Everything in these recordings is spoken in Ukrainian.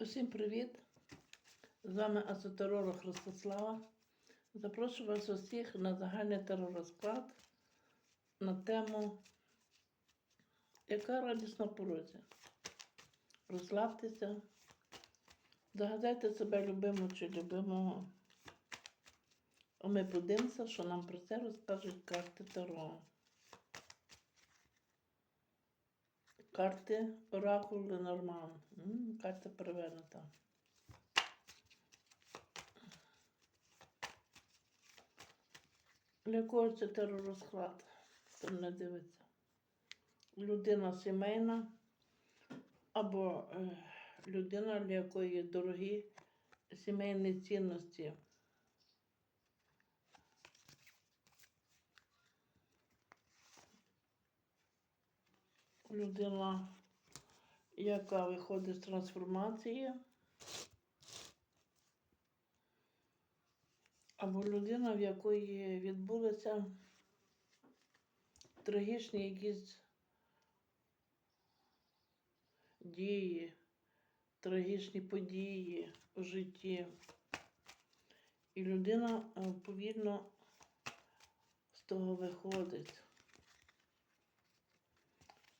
Усім привіт! З вами асотеролог Ростислава. Запрошую вас усіх на загальний теророзклад на тему Яка радість на порозі? Розслабтеся, загадайте себе любимого чи любимого. А ми подивимося, що нам про це розкажуть карти Таро. Карти Оракул Ленорман. Карта перевернута. Для кого це теророзклад? Хто не дивиться. Людина сімейна або е, людина, для якої дорогі сімейні цінності. Людина, яка виходить з трансформації. Або людина, в якої відбулися трагічні якісь дії, трагічні події у житті. І людина е, повільно з того виходить,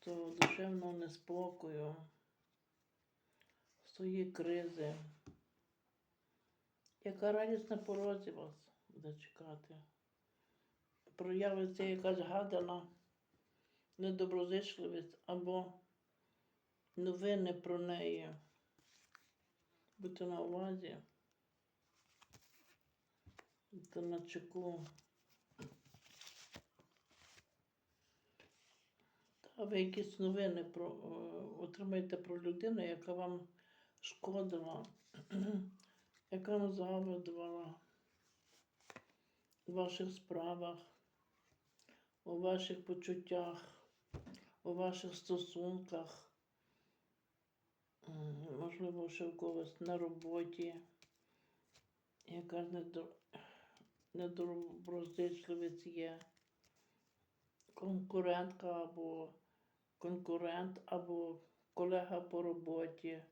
з душевного неспокою, тої кризи. Яка радість на порозі вас буде чекати? Проявиться якась гадана недоброзичливість або новини про неї. Будьте на увазі. Будьте на чеку. Та ви якісь новини про, е, отримаєте про людину, яка вам шкодила, яка завидувала у ваших справах, у ваших почуттях, у ваших стосунках. Можливо, ще в когось на роботі, яка недо- недоброзичливість є, конкурентка або конкурент, або колега по роботі,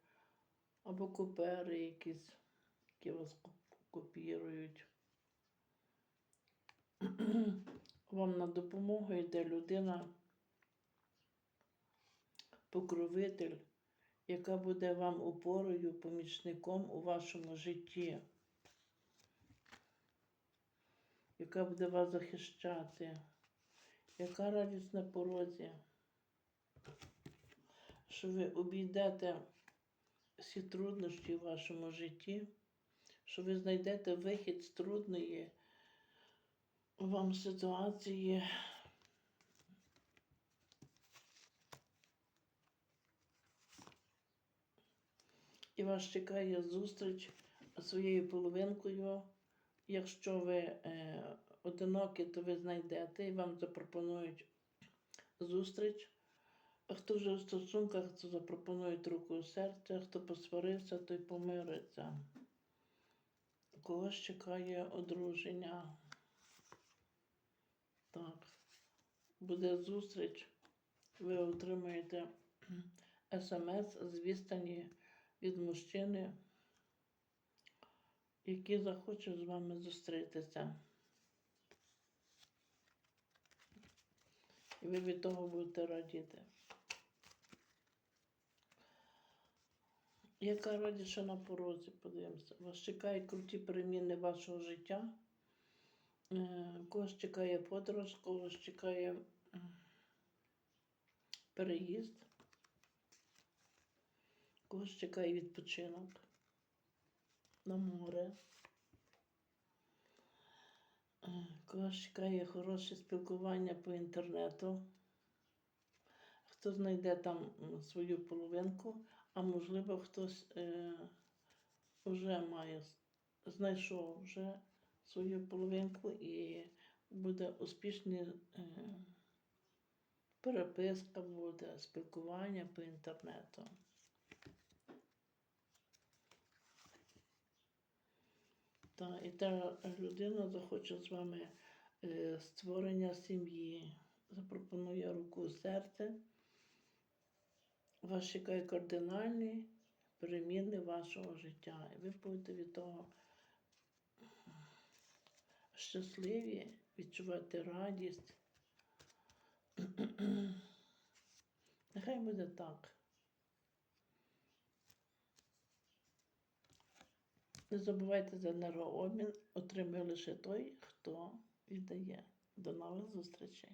або купери якісь, які вас копірують. Вам на допомогу йде людина, покровитель, яка буде вам опорою, помічником у вашому житті, яка буде вас захищати, яка радість на порозі, що ви обійдете всі труднощі в вашому житті, що ви знайдете вихід з трудної вам ситуації. І вас чекає зустріч своєю половинкою. Якщо ви е, одинокі, то ви знайдете і вам запропонують зустріч. Хто вже в стосунках, то запропонують руку серця, хто посварився, той помириться. Когось чекає одруження. Так. Буде зустріч. Ви отримаєте смс з відстані від мужчини, який захоче з вами зустрітися. І ви від того будете радіти. Яка радість, що на порозі, подивимося. Вас чекають круті переміни вашого життя. Е, Когось чекає подорож, когось чекає переїзд, когось чекає відпочинок на море. Е, Когось чекає хороше спілкування по інтернету. Хто знайде там свою половинку, а можливо хтось е, вже має, знайшов вже свою половинку і буде успішні е, переписка, буде спілкування по інтернету. Та, і та людина захоче з вами е, створення сім'ї, запропонує руку серце. Чекає кардинальні переміни вашого життя. І ви будете від того щасливі, відчувати радість. Нехай буде так. Не забувайте за енергообмін, отримує лише той, хто віддає. До нових зустрічей.